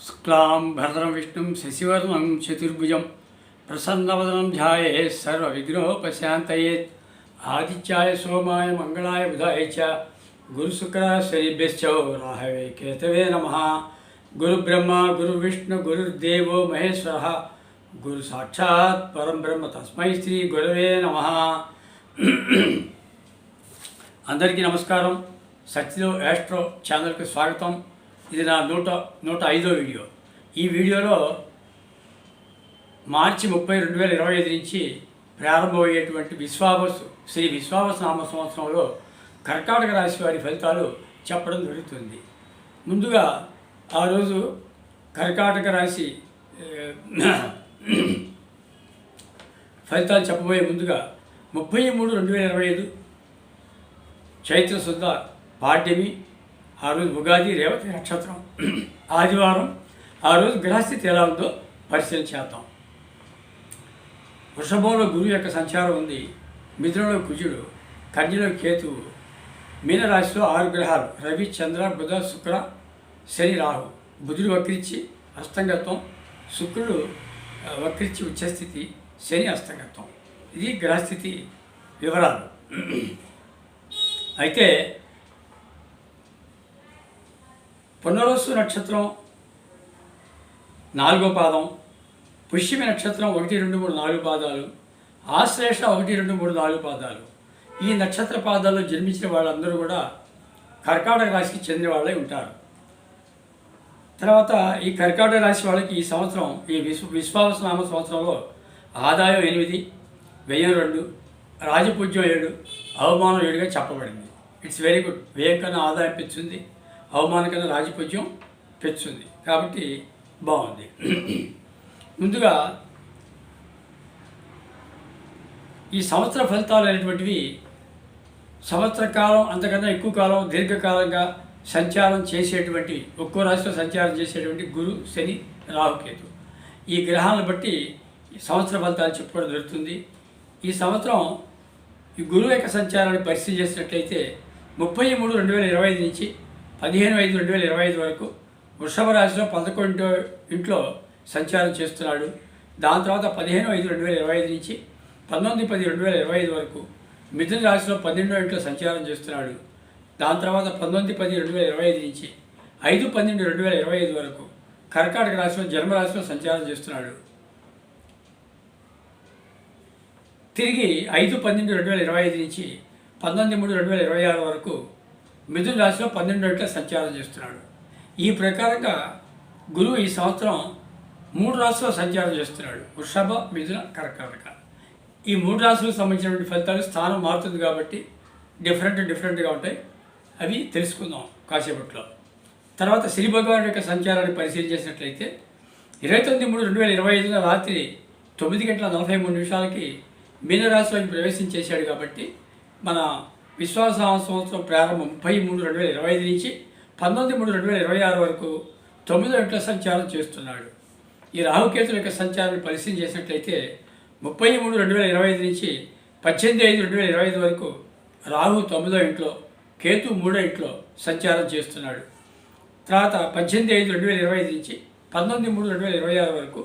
శుక్లాం భరతరం విష్ణుం శశివర్ణం చతుర్భుజం ప్రసన్నవదనం ధ్యాయే సర్వవిఘ్నోపశాంతయేత్ ఆదిత్యాయ సోమాయ మంగళాయ బుధాయ చ గురుశుక్ర శనిభ్యశ్చో రాహవే కేతవే నమ గురుబ్రహ్మ గురువిష్ణు గురుర్దేవో మహేశ్వర గురు సాక్షాత్ పరం బ్రహ్మ తస్మై శ్రీ గురవే నమ అందరికీ నమస్కారం సత్యలో యాస్ట్రో ఛానల్కి స్వాగతం ఇది నా నూట నూట ఐదో వీడియో. ఈ వీడియోలో మార్చి ముప్పై రెండు వేల ఇరవై ఐదు నుంచి ప్రారంభమయ్యేటువంటి విశ్వావసు శ్రీ విశ్వావస నామ సంవత్సరంలో కర్కాటక రాశి వారి ఫలితాలు చెప్పడం జరుగుతుంది. ముందుగా ఆ రోజు కర్కాటక రాశి ఫలితాలు చెప్పబోయే ముందుగా ముప్పై మూడు రెండు వేల ఇరవై ఐదు చైత్ర శుద్ధ పాడ్యమి ఆ రోజు ఉగాది రేవతి నక్షత్రం. ఆదివారం ఆ రోజు గ్రహస్థితి ఎలా ఉందో పరిశీలన చేద్దాం. వృషభంలో గురువు యొక్క సంచారం ఉంది. మిథునంలో కుజుడు కన్యలో కేతువు మీనరాశిలో ఆరు గ్రహాలు రవి చంద్ర బుధ శుక్ర శని రాహు. బుధుడు వక్రించి అస్తంగత్వం శుక్రుడు ఆ, వక్రించి ఉచ్చస్థితి శని అస్తంగత్వం ఇది గ్రహస్థితి వివరాలు. అయితే పునరోసు నక్షత్రం నాలుగో పాదం పుష్యమి నక్షత్రం ఒకటి రెండు మూడు నాలుగు పాదాలు ఆశ్లేష ఒకటి రెండు మూడు నాలుగు పాదాలు. ఈ నక్షత్ర పాదాల్లో జన్మించిన వాళ్ళందరూ కూడా కర్కాటక రాశికి చెందిన వాళ్ళే ఉంటారు. తర్వాత ఈ కర్కాటక రాశి వాళ్ళకి ఈ సంవత్సరం ఈ విశ్వ విశ్వాసనామ సంవత్సరంలో ఆదాయం ఎనిమిది వ్యయం రెండు రాజపూజ్యం ఏడు అవమానం ఏడుగా చెప్పబడింది. ఇట్స్ వెరీ గుడ్ వ్యయం కన్నా ఆదాయం పెంచుంది. అవమానం కన్నా రాజపూజ్యం కాబట్టి బాగుంది. ముందుగా ఈ సంవత్సర ఫలితాలు అనేటువంటివి సంవత్సర కాలం అంతకన్నా ఎక్కువ కాలం దీర్ఘకాలంగా సంచారం చేసేటువంటి ఒక్కో రాశిలో సంచారం చేసేటువంటి గురు శని రాహుకేతు. ఈ గ్రహాలను బట్టి ఈ సంవత్సర ఫలితాలు చెప్పుకోవడం జరుగుతుంది. ఈ సంవత్సరం ఈ గురువు యొక్క సంచారాన్ని పరిస్థితి చేసినట్లయితే ముప్పై మూడు రెండు వేల ఇరవై ఐదు నుంచి పదిహేను ఐదు రెండు వేల ఇరవై ఐదు వరకు వృషభ రాశిలో పదకొండో ఇంట్లో సంచారం చేస్తున్నాడు. దాని తర్వాత పదిహేను ఐదు రెండు వేల ఇరవై ఐదు నుంచి పంతొమ్మిది పది రెండు వేల ఇరవై ఐదు వరకు మిథున రాశిలో పన్నెండో ఇంట్లో సంచారం చేస్తున్నాడు. దాని తర్వాత పంతొమ్మిది పది రెండు వేల ఇరవై ఐదు నుంచి ఐదు పన్నెండు రెండు వేల ఇరవై ఐదు వరకు కర్కాటక రాశిలో జన్మరాశిలో సంచారం చేస్తున్నాడు. తిరిగి ఐదు పన్నెండు రెండు వేల ఇరవై ఐదు నుంచి పంతొమ్మిది మూడు రెండు వేల ఇరవై ఆరు వరకు మిథున రాశిలో పన్నెండు గంటల సంచారం చేస్తున్నాడు. ఈ ప్రకారంగా గురువు ఈ సంవత్సరం మూడు రాశుల్లో సంచారం చేస్తున్నాడు. వృషభ మిథున కర్కాటక. ఈ మూడు రాశులకు సంబంధించినటువంటి ఫలితాలు స్థానం మారుతుంది కాబట్టి డిఫరెంట్ డిఫరెంట్గా ఉంటాయి. అవి తెలుసుకుందాం కాసేపట్లో. తర్వాత శ్రీ భగవాన్ యొక్క సంచారాన్ని పరిశీలించేసినట్లయితే ఇరవై తొమ్మిది మూడు రెండు వేల ఇరవై ఐదున రాత్రి తొమ్మిది గంటల నలభై మూడు నిమిషాలకి మీనరాశిలోకి ప్రవేశించేశాడు కాబట్టి మన విశ్వాస సంవత్సరం ప్రారంభం ముప్పై మూడు రెండు వేల ఇరవై ఐదు నుంచి పంతొమ్మిది మూడు రెండు వేల ఇరవై ఆరు వరకు తొమ్మిది ఇంట్లో సంచారం చేస్తున్నాడు. ఈ రాహుకేతుల యొక్క సంచారాన్ని పరిశీలన చేసినట్లయితే ముప్పై మూడు రెండు వేల ఇరవై ఐదు నుంచి పద్దెనిమిది ఐదు రెండు వేల ఇరవై ఐదు వరకు రాహు తొమ్మిదో ఇంట్లో కేతు మూడో ఇంట్లో సంచారం చేస్తున్నాడు. తర్వాత పద్దెనిమిది ఐదు రెండు వేల ఇరవై ఐదు నుంచి పంతొమ్మిది మూడు రెండు వేల ఇరవై ఆరు వరకు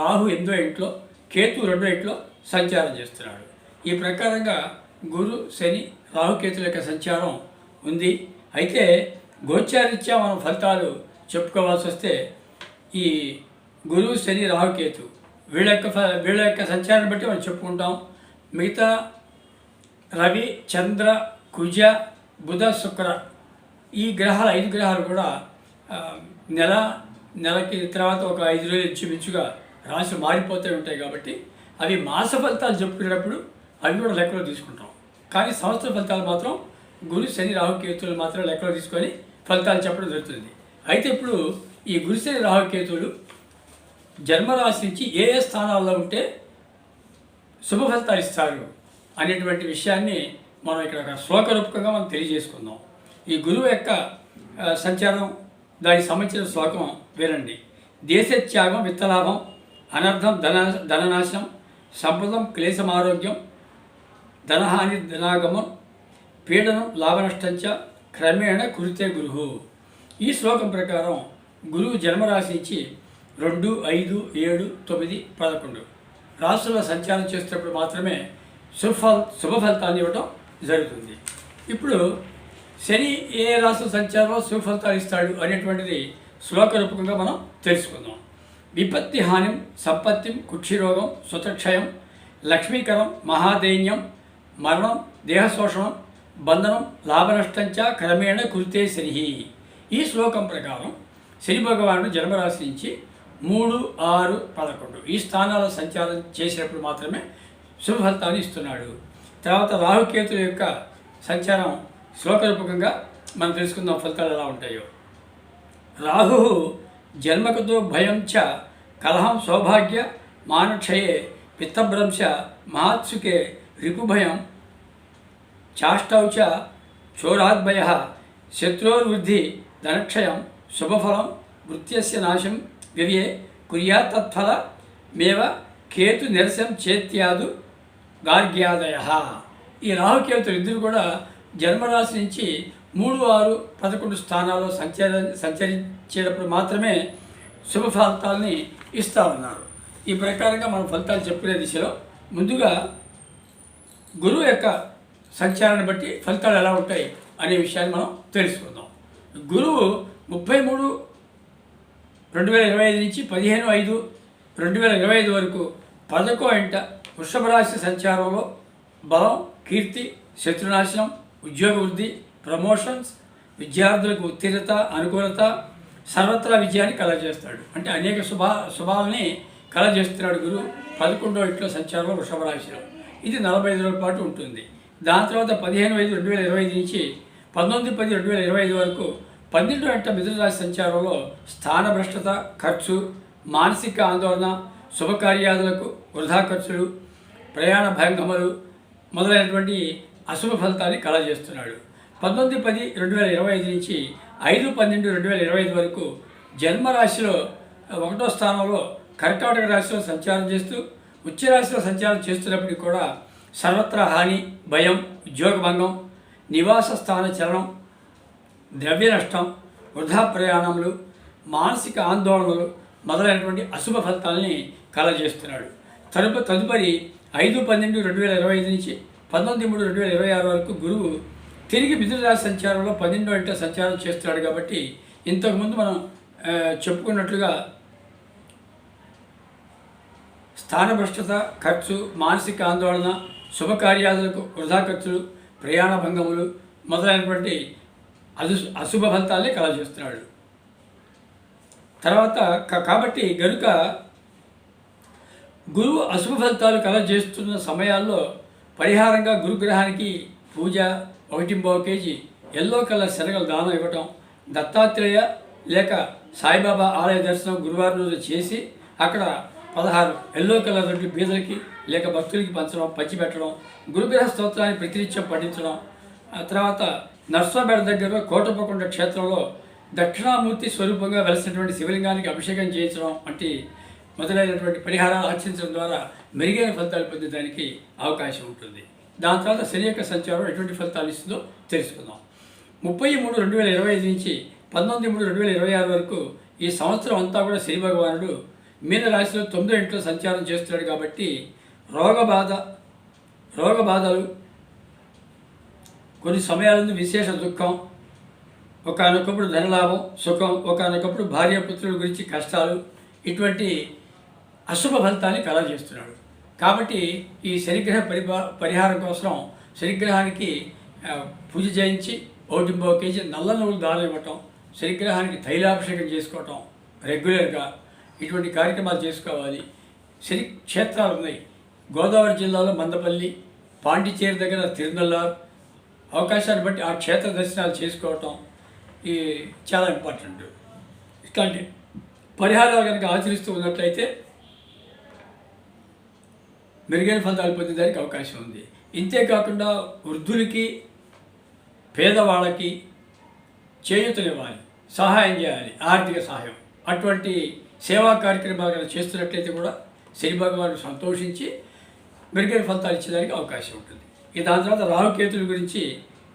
రాహు ఎనిమిదో ఇంట్లో కేతు రెండో ఇంట్లో సంచారం చేస్తున్నాడు. ఈ ప్రకారంగా గురు శని రాహుకేతుల యొక్క సంచారం ఉంది. అయితే గోచారీత్యా మనం ఫలితాలు చెప్పుకోవాల్సి వస్తే ఈ గురువు శని రాహుకేతు వీళ్ళ యొక్క వీళ్ళ యొక్క సంచారాన్ని బట్టి మనం చెప్పుకుంటాం. మిగతా రవి చంద్ర కుజ బుధ శుక్ర ఈ గ్రహాలు ఐదు గ్రహాలు కూడా నెల నెలకి తర్వాత ఒక ఐదు రోజులు ఇంచుమించుగా రాశులు మారిపోతూ ఉంటాయి కాబట్టి అవి మాస ఫలితాలు చెప్పుకునేటప్పుడు అవి కూడా లెక్కలో తీసుకుంటాం. కానీ సంవత్సర ఫలితాలు మాత్రం గురు శని రాహు కేతువులు మాత్రం లెక్కలో తీసుకొని ఫలితాలు చెప్పడం జరుగుతుంది. అయితే ఇప్పుడు ఈ గురు శని రాహు కేతువులు జన్మరాశి నుంచి ఏ ఏ స్థానాల్లో ఉంటే శుభ ఫలితాలు ఇస్తారు అనేటువంటి విషయాన్ని మనం ఇక్కడ ఒక శ్లోకరూపకంగా మనం తెలియజేసుకుందాం. ఈ గురువు యొక్క సంచారం దానికి సంబంధించిన శ్లోకం వినండి దేశత్యాగం విత్తలాభం అనర్థం ధన ధననాశం సంపదం క్లేశమారోగ్యం ధనహాని ధనాగమం పీడనం లాభనష్టంచ క్రమేణ కురితే గురువు ఈ శ్లోకం ప్రకారం గురువు జన్మరాశి నుంచి రెండు ఐదు ఏడు తొమ్మిది పదకొండు. రాశుల్లో సంచారం చేసేటప్పుడు మాత్రమే శుభఫల శుభ ఫలితాన్ని ఇవ్వటం జరుగుతుంది. ఇప్పుడు శని ఏ రాష్ట్ర సంచారంలో శుభ ఫలితాలు ఇస్తాడు అనేటువంటిది శ్లోక రూపకంగా మనం తెలుసుకుందాం. విపత్తి హానిం సంపత్తిం కుక్షిరోగం సుతక్షయం లక్ష్మీకరం మహాదైన్యం మరణం దేహశోషణం బంధనం లాభనష్టంచ క్రమేణ కురితే శని. ఈ శ్లోకం ప్రకారం శని భగవానుడు జన్మరాశి నుంచి మూడు ఆరు పదకొండు ఈ స్థానాల్లో సంచారం చేసినప్పుడు మాత్రమే శుభ ఫలితాన్ని ఇస్తున్నాడు. తర్వాత రాహుకేతుల యొక్క సంచారం శ్లోకరూపకంగా మనం తెలుసుకుందాం ఫలితాలు ఎలా ఉంటాయో. రాహు జన్మకతో భయం చ కలహం సౌభాగ్య మానక్షయే పిత్తభ్రంశ మహాత్సుకే రిపుభయం చాష్టౌచ చోరాద్భయ శత్రోర్వృద్ధి ధనక్షయం శుభఫలం వృత్యస్య నాశం వ్యవే కుర్యా తత్ఫల మేవ కేతు నిరసం చేత్యాదు గార్గ్యాదయ. ఈ రాహుకేతులు ఇద్దరు కూడా జన్మరాశి నుంచి మూడు ఆరు పదకొండు స్థానాల్లో సంచర సంచరించేటప్పుడు మాత్రమే శుభ ఫలితాలని ఇస్తా ఉన్నారు ఈ ప్రకారంగా మనం ఫలితాలు చెప్పుకునే దిశలో ముందుగా గురువు యొక్క సంచారాన్ని బట్టి ఫలితాలు ఎలా ఉంటాయి అనే విషయాన్ని మనం తెలుసుకుందాం. గురువు ముప్పై మూడు రెండు వేల ఇరవై ఐదు నుంచి పదిహేను ఐదు రెండు వేల ఇరవై ఐదు వరకు పదకో ఇంట వృషభ రాశి సంచారంలో బలం కీర్తి శత్రునాశనం ఉద్యోగ వృద్ధి ప్రమోషన్స్ విద్యార్థులకు ఉత్తీర్ణత అనుకూలత సర్వత్రా విజయాన్ని కలగజేస్తాడు. అంటే అనేక శుభ శుభాలని కలగజేస్తున్నాడు గురువు పదకొండో ఇంట్లో సంచారంలో వృషభ రాశిలో ఇది నలభై ఐదు రోజుల పాటు ఉంటుంది. దాని తర్వాత పదిహేను ఐదు రెండు వేల ఇరవై ఐదు నుంచి పంతొమ్మిది పది రెండు వేల ఇరవై ఐదు వరకు పన్నెండు గంట మిథునరాశి సంచారంలో స్థానభ్రష్టత ఖర్చు మానసిక ఆందోళన శుభకార్యాదులకు వృధా ఖర్చులు ప్రయాణ భంగములు మొదలైనటువంటి అశుభ ఫలితాన్ని కలగజేస్తున్నాడు. పంతొమ్మిది పది రెండు వేల ఇరవై ఐదు నుంచి ఐదు పన్నెండు రెండు వేల ఇరవై ఐదు వరకు జన్మరాశిలో ఒకటో స్థానంలో కర్కాటక రాశిలో సంచారం చేస్తూ ఉచ్చ రాశిలో సంచారం చేస్తున్నప్పటికీ కూడా సర్వత్రా హాని భయం ఉద్యోగభంగం నివాస స్థాన చలనం ద్రవ్య నష్టం వృధా ప్రయాణములు మానసిక ఆందోళనలు మొదలైనటువంటి అశుభ ఫలితాలని కలగజేస్తున్నాడు. తదుప తదుపరి ఐదు పన్నెండు రెండు వేల ఇరవై ఐదు నుంచి పంతొమ్మిది మూడు రెండు వేల ఇరవై ఆరు వరకు గురువు తిరిగి మిథునరాశి సంచారంలో పన్నెండు ఇంట సంచారం చేస్తున్నాడు కాబట్టి ఇంతకుముందు మనం చెప్పుకున్నట్లుగా స్థానభ్రష్టత ఖర్చు మానసిక ఆందోళన శుభకార్యాలకు వృధా ఖర్చులు ప్రయాణ భంగములు మొదలైనటువంటి అదు అశుభ ఫలితాలే కలగజేస్తున్నాడు. తర్వాత కాబట్టి గనుక గురువు అశుభ ఫలితాలు కలగజేస్తున్న సమయాల్లో పరిహారంగా గురుగ్రహానికి పూజ ఒకటింబో కేజీ ఎల్లో కలర్ శనగలు దానం ఇవ్వటం దత్తాత్రేయ లేక సాయిబాబా ఆలయ దర్శనం గురువారం రోజు చేసి అక్కడ పదహారు ఎల్లో కలర్ రెండు బీదలకి లేక భక్తులకి పంచడం పంచిపెట్టడం గురుగ్రహ స్తోత్రాన్ని ప్రతినిత్యం పఠించడం ఆ తర్వాత నర్సాపేట దగ్గర కోటపకొండ క్షేత్రంలో దక్షిణామూర్తి స్వరూపంగా వెలసినటువంటి శివలింగానికి అభిషేకం చేయించడం వంటి మొదలైనటువంటి పరిహారాలు ఆచరించడం ద్వారా మెరుగైన ఫలితాలు పొందడానికి అవకాశం ఉంటుంది. దాని తర్వాత శని యొక్క సంచారం ఎటువంటి ఫలితాలు ఇస్తుందో తెలుసుకుందాం. ముప్పై మూడు రెండు వేల ఇరవై ఐదు నుంచి పంతొమ్మిది మూడు రెండు వేల ఇరవై ఆరు వరకు ఈ సంవత్సరం అంతా కూడా శని భగవానుడు మీన రాశిలో తొమ్మిదో ఇంట్లో సంచారం చేస్తున్నాడు కాబట్టి రోగబాధ రోగబాధలు కొన్ని సమయాలందు విశేష దుఃఖం ఒకనొకప్పుడు ధనలాభం సుఖం ఒకనొకప్పుడు భార్యాపుత్రుల గురించి కష్టాలు ఇటువంటి అశుభ ఫలితాన్ని కలగజేస్తున్నాడు. కాబట్టి ఈ శనిగ్రహ పరిపా పరిహారం కోసం శనిగ్రహానికి పూజ చేయించి ఒకటింబో కేజీ నల్ల నువ్వులు దానం ఇవ్వటం శనిగ్రహానికి తైలాభిషేకం చేసుకోవటం రెగ్యులర్గా ఇటువంటి కార్యక్రమాలు చేసుకోవాలి. శని క్షేత్రాలు ఉన్నాయి. గోదావరి జిల్లాలో మందపల్లి పాండిచేరి దగ్గర తిరునల్లార్. అవకాశాన్ని బట్టి ఆ క్షేత్ర దర్శనాలు చేసుకోవటం ఈ చాలా ఇంపార్టెంట్. ఇట్లాంటి పరిహారాలు కనుక ఆచరిస్తూ ఉన్నట్లయితే మెరుగైన ఫలితాలు పొందేదానికి అవకాశం ఉంది. ఇంతేకాకుండా వృద్ధులకి పేదవాళ్ళకి చేయూతనివ్వాలి సహాయం చేయాలి ఆర్థిక సహాయం. అటువంటి సేవా కార్యక్రమాలు చేస్తున్నట్లయితే కూడా శని భగవాను సంతోషించి మెరుగైన ఫలితాలు ఇచ్చేదానికి అవకాశం ఉంటుంది. ఈ దాని తర్వాత రాహుకేతుల గురించి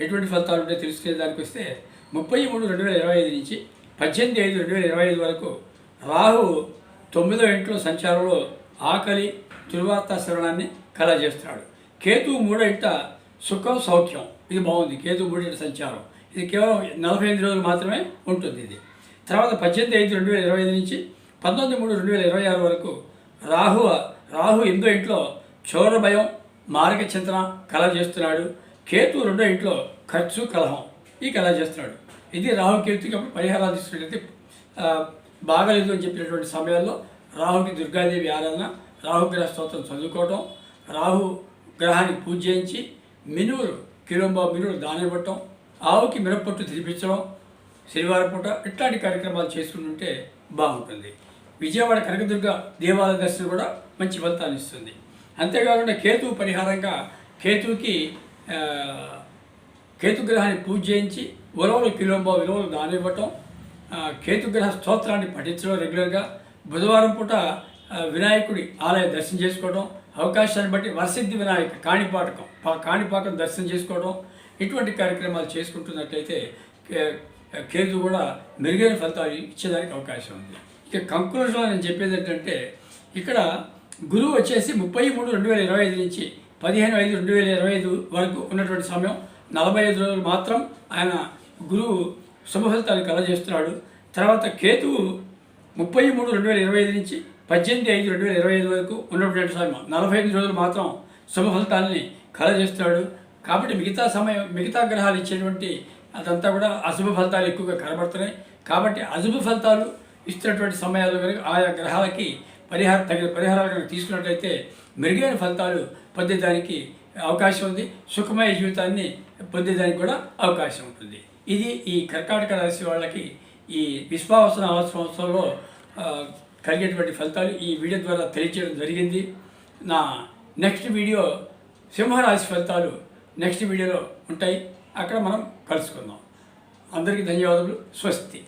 ఎటువంటి ఫలితాలు ఉంటాయో తెలుసుకునే దానికి వస్తే ముప్పై మూడు రెండు వేల ఇరవై ఐదు నుంచి పద్దెనిమిది ఐదు రెండు వేల ఇరవై ఐదు వరకు రాహు తొమ్మిదో ఇంట్లో సంచారంలో ఆకలి దుర్వార్త శ్రవణాన్ని కలగజేస్తున్నాడు. కేతు మూడో ఇంట సుఖం సౌఖ్యం. ఇది బాగుంది. కేతు మూడింట సంచారం. ఇది కేవలం నలభై ఎనిమిది రోజులు మాత్రమే ఉంటుంది ఇది. తర్వాత పద్దెనిమిది ఐదు రెండు వేల ఇరవై ఐదు నుంచి పంతొమ్మిది మూడు రెండు వేల ఇరవై ఆరు వరకు రాహు రాహు ఎనిమిదో ఇంట్లో చోర భయం మారక చింతన కళ చేస్తున్నాడు. కేతు రెండో ఇంట్లో ఖర్చు కలహం ఈ కళ చేస్తున్నాడు. ఇది రాహుకేతుకి అప్పుడు పరిహారాలు తీసుకున్నట్లయితే బాగలేదు అని చెప్పినటువంటి సమయాల్లో రాహుకి దుర్గాదేవి ఆరాధన రాహుగ్రహ స్తోత్రం చదువుకోవటం రాహు గ్రహానికి పూజ చేయించి మినువులు కిలోంబా మినువులు దానం ఇవ్వటం ఆవుకి మిరపొట్టు తినిపించడం శనివారం పూట ఇట్లాంటి కార్యక్రమాలు చేసుకుంటుంటే బాగుంటుంది. విజయవాడ కనకదుర్గ దేవాలయ దర్శనం కూడా మంచి ఫలితాన్ని ఇస్తుంది. అంతేకాకుండా కేతువు పరిహారంగా కేతువుకి కేతుగ్రహాన్ని పూజ చేయించి ఉలవలు కిలోంబో విలువలు దానివ్వటం కేతుగ్రహ స్తోత్రాన్ని పఠించడం రెగ్యులర్గా బుధవారం పూట వినాయకుడి ఆలయ దర్శనం చేసుకోవడం అవకాశాన్ని బట్టి వరసిద్ధి వినాయక కాణిపాటకం కాణిపాకం దర్శనం చేసుకోవడం ఇటువంటి కార్యక్రమాలు చేసుకుంటున్నట్లయితే కే- కేతు కూడా మెరుగైన ఫలితాలు ఇచ్చేదానికి అవకాశం ఉంది. ఇక కంక్లూజన్లో నేను చెప్పేది ఏంటంటే ఇక్కడ గురువు వచ్చేసి ముప్పై మూడు రెండు వేల ఇరవై ఐదు నుంచి పదిహేను ఐదు రెండు వేల ఇరవై ఐదు వరకు ఉన్నటువంటి సమయం నలభై ఐదు రోజులు మాత్రం ఆయన గురువు శుభఫలితాలు కలజేస్తున్నాడు. తర్వాత కేతువు ముప్పై మూడు రెండు వేల ఇరవై ఐదు నుంచి పద్దెనిమిది ఐదు రెండు వేల ఇరవై ఐదు వరకు ఉన్నటువంటి సమయం నలభై ఐదు రోజులు మాత్రం శుభఫలితాల్ని కలజేస్తున్నాడు. కాబట్టి మిగతా సమయం మిగతా గ్రహాలు ఇచ్చేటువంటి అదంతా కూడా అశుభ ఫలితాలు ఎక్కువగా కనబడుతున్నాయి. కాబట్టి అశుభ ఫలితాలు ఇస్తున్నటువంటి సమయాల్లో కనుక ఆయా గ్రహాలకి పరిహార తగిన పరిహారాలు కనుక తీసుకున్నట్లయితే మెరుగైన ఫలితాలు పొందేదానికి అవకాశం ఉంది. సుఖమయ జీవితాన్ని పొందేదానికి కూడా అవకాశం ఉంటుంది. ఇది ఈ కర్కాటక రాశి వాళ్ళకి ఈ విశ్వావసన సంవత్సరంలో కలిగేటువంటి ఫలితాలు ఈ వీడియో ద్వారా తెలియజేయడం జరిగింది. నా నెక్స్ట్ వీడియో సింహరాశి ఫలితాలు నెక్స్ట్ వీడియోలో ఉంటాయి. అక్కడ మనం కలుసుకుందాం. అందరికీ ధన్యవాదాలు స్వస్తి.